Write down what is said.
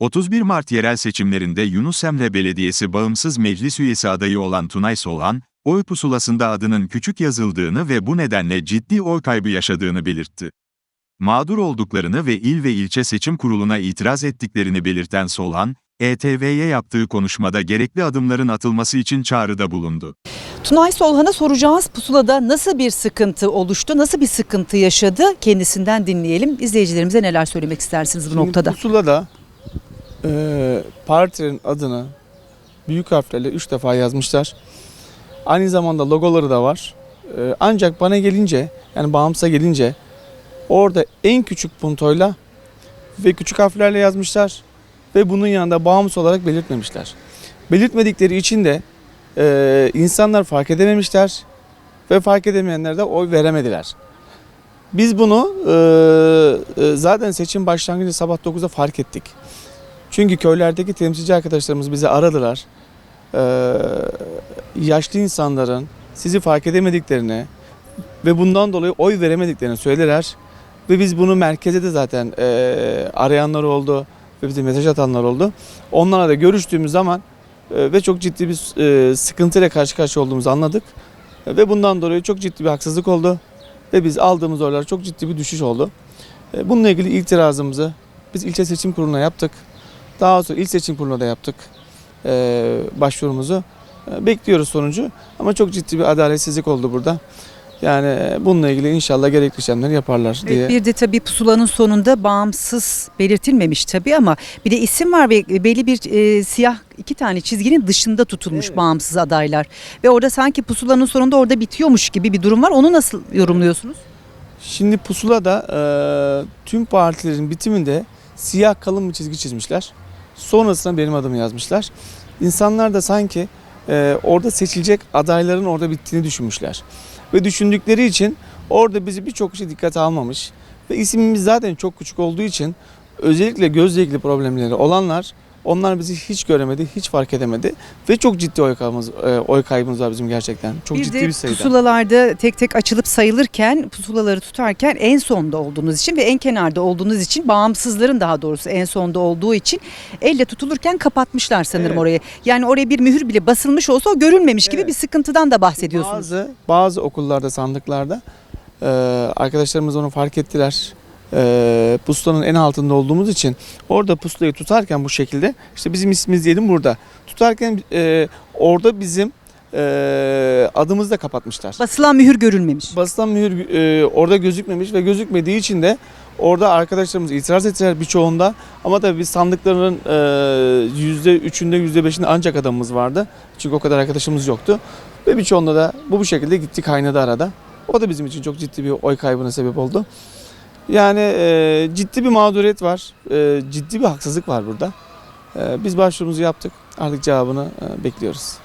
31 Mart yerel seçimlerinde Yunus Emre Belediyesi bağımsız meclis üyesi adayı olan Tunay Soğan, oy pusulasında adının küçük yazıldığını ve bu nedenle ciddi oy kaybı yaşadığını belirtti. Mağdur olduklarını ve il ve ilçe seçim kuruluna itiraz ettiklerini belirten Soğan, ETV'ye yaptığı konuşmada gerekli adımların atılması için çağrıda bulundu. Tunay Solhan'a soracağız pusulada nasıl bir sıkıntı oluştu, nasıl bir sıkıntı yaşadı kendisinden dinleyelim. İzleyicilerimize neler söylemek istersiniz bu Şimdi noktada? Pusulada e, partinin adını büyük harflerle 3 defa yazmışlar. Aynı zamanda logoları da var. E, ancak bana gelince yani bağımsıza gelince orada en küçük puntoyla ve küçük harflerle yazmışlar ve bunun yanında bağımsız olarak belirtmemişler. Belirtmedikleri için de e, insanlar fark edememişler ve fark edemeyenler de oy veremediler. Biz bunu e, e, zaten seçim başlangıcı sabah 9'da fark ettik. Çünkü köylerdeki temsilci arkadaşlarımız bizi aradılar. E, yaşlı insanların sizi fark edemediklerini ve bundan dolayı oy veremediklerini söylediler. Ve biz bunu merkeze de zaten e, arayanlar oldu ve bize mesaj atanlar oldu. Onlarla da görüştüğümüz zaman e, ve çok ciddi bir e, sıkıntıyla karşı karşıya olduğumuzu anladık. E, ve bundan dolayı çok ciddi bir haksızlık oldu. Ve biz aldığımız oylar çok ciddi bir düşüş oldu. E, Bununla ilgili itirazımızı biz ilçe seçim kuruluna yaptık. Daha sonra il seçim kuruluna da yaptık e, başvurumuzu. E, Bekliyoruz sonucu ama çok ciddi bir adaletsizlik oldu burada. Yani e, bununla ilgili inşallah gerekli işlemleri yaparlar diye. Bir de tabii pusulanın sonunda bağımsız belirtilmemiş tabii ama bir de isim var ve belli bir e, siyah iki tane çizginin dışında tutulmuş Evet. bağımsız adaylar. Ve orada sanki pusulanın sonunda orada bitiyormuş gibi bir durum var. Onu nasıl yorumluyorsunuz? Şimdi pusulada e, tüm partilerin bitiminde siyah kalın bir çizgi çizmişler. Sonrasında benim adımı yazmışlar. İnsanlar da sanki e, orada seçilecek adayların orada bittiğini düşünmüşler. Ve düşündükleri için orada bizi birçok kişi dikkate almamış. Ve ismimiz zaten çok küçük olduğu için özellikle gözle ilgili problemleri olanlar onlar bizi hiç göremedi, hiç fark edemedi ve çok ciddi oy kaybımız, e, oy kaybımız var bizim gerçekten. Çok bir ciddi de bir sayıda. pusulalarda tek tek açılıp sayılırken pusulaları tutarken en sonda olduğunuz için ve en kenarda olduğunuz için bağımsızların daha doğrusu en sonda olduğu için elle tutulurken kapatmışlar sanırım Evet. orayı. Yani oraya bir mühür bile basılmış olsa o görülmemiş gibi Evet. bir sıkıntıdan da bahsediyorsunuz. Bazı bazı okullarda sandıklarda e, arkadaşlarımız onu fark ettiler. E, pusulanın en altında olduğumuz için orada pusulayı tutarken bu şekilde işte bizim ismimiz diyelim burada. Tutarken e, orada bizim e, adımızı da kapatmışlar. Basılan mühür görülmemiş. Basılan mühür e, orada gözükmemiş ve gözükmediği için de orada arkadaşlarımız itiraz ettiler birçoğunda. Ama tabii biz sandıkların e, yüzde üçünde yüzde beşinde ancak adamımız vardı. Çünkü o kadar arkadaşımız yoktu. Ve birçoğunda da bu bu şekilde gitti kaynadı arada. O da bizim için çok ciddi bir oy kaybına sebep oldu. Yani e, ciddi bir mağduriyet var. E, ciddi bir haksızlık var burada. E, biz başvurumuzu yaptık. Artık cevabını e, bekliyoruz.